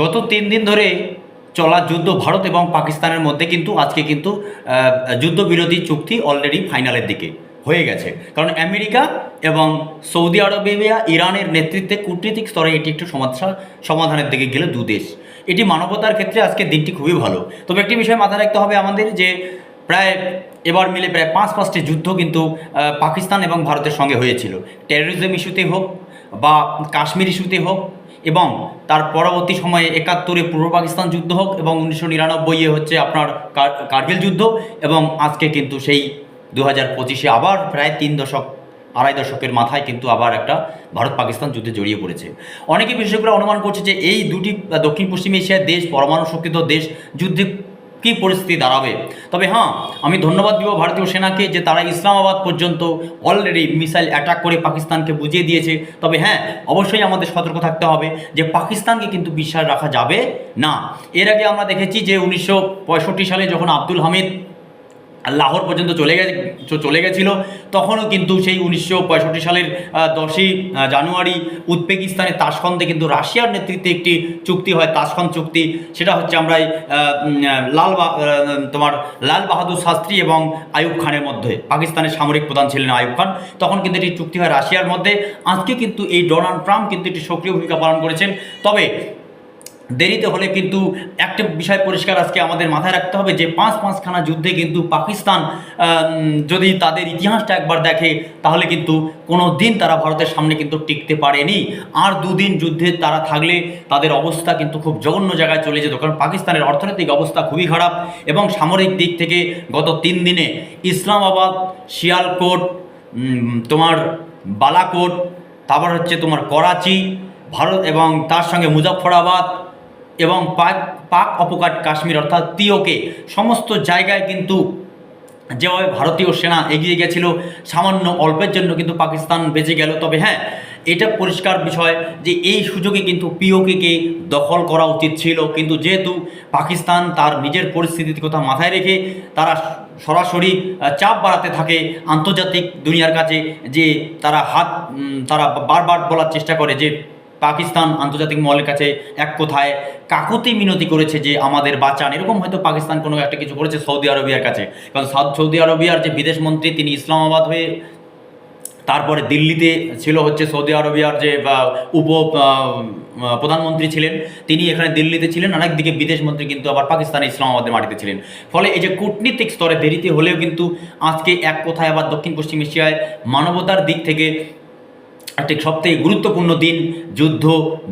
গত তিন দিন ধরে চলা যুদ্ধ ভারত এবং পাকিস্তানের মধ্যে কিন্তু আজকে কিন্তু যুদ্ধবিরোধী চুক্তি অলরেডি ফাইনালের দিকে হয়ে গেছে। কারণ আমেরিকা এবং সৌদি আরবেবিয়া ইরানের নেতৃত্বে কূটনীতিক স্তরে এটি একটি সমস্যা, সমাধানের দিকে গেলে দু দেশ। এটি মানবতার ক্ষেত্রে আজকে দিনটি খুবই ভালো। তবে একটি বিষয় মাথায় রাখতে হবে আমাদের যে প্রায় এবার মিলে প্রায় পাঁচ পাঁচটি যুদ্ধ কিন্তু পাকিস্তান এবং ভারতের সঙ্গে হয়েছিল। টেরোরিজম ইস্যুতে হোক বা কাশ্মীর ইস্যুতে হোক এবং তার পরবর্তী সময়ে একাত্তরে পূর্ব পাকিস্তান যুদ্ধ হোক এবং উনিশশো নিরানব্বইয়ে হচ্ছে আপনার কার্গিল যুদ্ধ এবং আজকে কিন্তু সেই দু হাজার পঁচিশে আবার প্রায় তিন দশক, আড়াই দশকের মাথায় কিন্তু আবার একটা ভারত পাকিস্তান যুদ্ধে জড়িয়ে পড়েছে। অনেকে বিশেষজ্ঞরা অনুমান করছে যে এই দুটি দক্ষিণ পশ্চিম এশিয়ার দেশ পরমাণু শক্তিত দেশ যুদ্ধে কী পরিস্থিতি দাঁড়াবে? তবে হ্যাঁ আমি ধন্যবাদ দিব ভারতীয় সেনাকে যে তারা ইসলামাবাদ পর্যন্ত অলরেডি মিসাইল অ্যাটাক করে পাকিস্তানকে বুঝিয়ে দিয়েছে। তবে হ্যাঁ অবশ্যই আমাদের সতর্ক থাকতে হবে যে পাকিস্তানকে কিন্তু বিশ্বাস রাখা যাবে না। এর আগে আমরা দেখেছি যে উনিশশো পঁয়ষট্টি সালে যখন আব্দুল হামিদ লাহোর পর্যন্ত চলে গেছে চলে গেছিল। তখনও কিন্তু সেই উনিশশো পঁয়ষট্টি সালের দশই জানুয়ারি উজবেকিস্তানের তাসখন্দে কিন্তু রাশিয়ার নেতৃত্বে একটি চুক্তি হয়, তাসখন্দ চুক্তি। সেটা হচ্ছে আমরা লাল তোমার লাল বাহাদুর শাস্ত্রী এবং আয়ুব খানের মধ্যে, পাকিস্তানের সামরিক প্রধান ছিলেন আয়ুব খান। তখন কিন্তু এটি চুক্তি হয় রাশিয়ার মধ্যে। আজকে কিন্তু এই ডোনাল্ড ট্রাম্প কিন্তু একটি সক্রিয় ভূমিকা পালন করেছেন। তবে দেরিতে হলে কিন্তু একটা বিষয় পরিষ্কার আজকে আমাদের মাথায় রাখতে হবে যে পাঁচ পাঁচখানা যুদ্ধে কিন্তু পাকিস্তান যদি তাদের ইতিহাসটা একবার দেখে, তাহলে কিন্তু কোনো দিন তারা ভারতের সামনে কিন্তু টিকতে পারেনি। আর দুদিন যুদ্ধে তারা থাকলে তাদের অবস্থা কিন্তু খুব জঘন্য জায়গায় চলে যেত, কারণ পাকিস্তানের অর্থনৈতিক অবস্থা খুবই খারাপ এবং সামরিক দিক থেকে গত তিন দিনে ইসলামাবাদ, শিয়ালকোট তোমার বালাকোট, তারপর হচ্ছে তোমার করাচি, ভারত এবং তার সঙ্গে মুজাফরাবাদ এবং পাক পাক অপকাট কাশ্মীর, অর্থাৎ তিওকে সমস্ত জায়গায় কিন্তু যেভাবে ভারতীয় সেনা এগিয়ে গেছিল, সামান্য অল্পের জন্য কিন্তু পাকিস্তান বেঁচে গেল। তবে হ্যাঁ এটা পরিষ্কার বিষয় যে এই সুযোগে কিন্তু পিওকেকে দখল করা উচিত ছিল। কিন্তু যেহেতু পাকিস্তান তার নিজের পরিস্থিতির কথা মাথায় রেখে তারা সরাসরি চাপ বাড়াতে থাকে আন্তর্জাতিক দুনিয়ার কাছে যে তারা হাত তারা বারবার বলার চেষ্টা করে যে পাকিস্তান আন্তর্জাতিক মহলের কাছে এক কথায় কাকুতি মিনতি করেছে যে আমাদের বাঁচান। এরকম হয়তো পাকিস্তান কোনো একটা কিছু করেছে সৌদি আরবিয়ার কাছে। কারণ সৌদি আরবিয়ার যে বিদেশ মন্ত্রী, তিনি ইসলামাবাদ হয়ে তারপরে দিল্লিতে ছিল হচ্ছে সৌদি আরবিয়ার যে উপ প্রধানমন্ত্রী ছিলেন। তিনি এখানে দিল্লিতে ছিলেন। আরেকদিকে বিদেশ মন্ত্রী কিন্তু আবার পাকিস্তানে ইসলামাবাদের মাটিতে ছিলেন। ফলে এই যে কূটনীতিক স্তরে দেরিতে হলেও কিন্তু আজকে এক কথায় আবার দক্ষিণ পশ্চিম এশিয়ায় মানবতার দিক থেকে একটি সবথেকে গুরুত্বপূর্ণ দিন, যুদ্ধ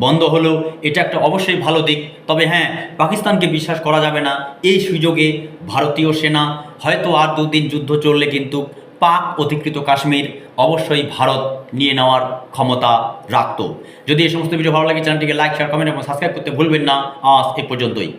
বন্ধ হলো, এটা একটা অবশ্যই ভালো দিক। তবে হ্যাঁ পাকিস্তানকে বিশ্বাস করা যাবে না, এই সুযোগে ভারতীয় সেনা, হয়তো আর দুদিন যুদ্ধ চললে কিন্তু পাক অধিকৃত কাশ্মীর অবশ্যই ভারত নিয়ে নেওয়ার ক্ষমতা রাখত। যদি এই সমস্ত ভিডিও ভালো লাগে, চ্যানেলটিকে লাইক শেয়ার কমেন্ট এবং সাবস্ক্রাইব করতে ভুলবেন না। আজ এ পর্যন্তই।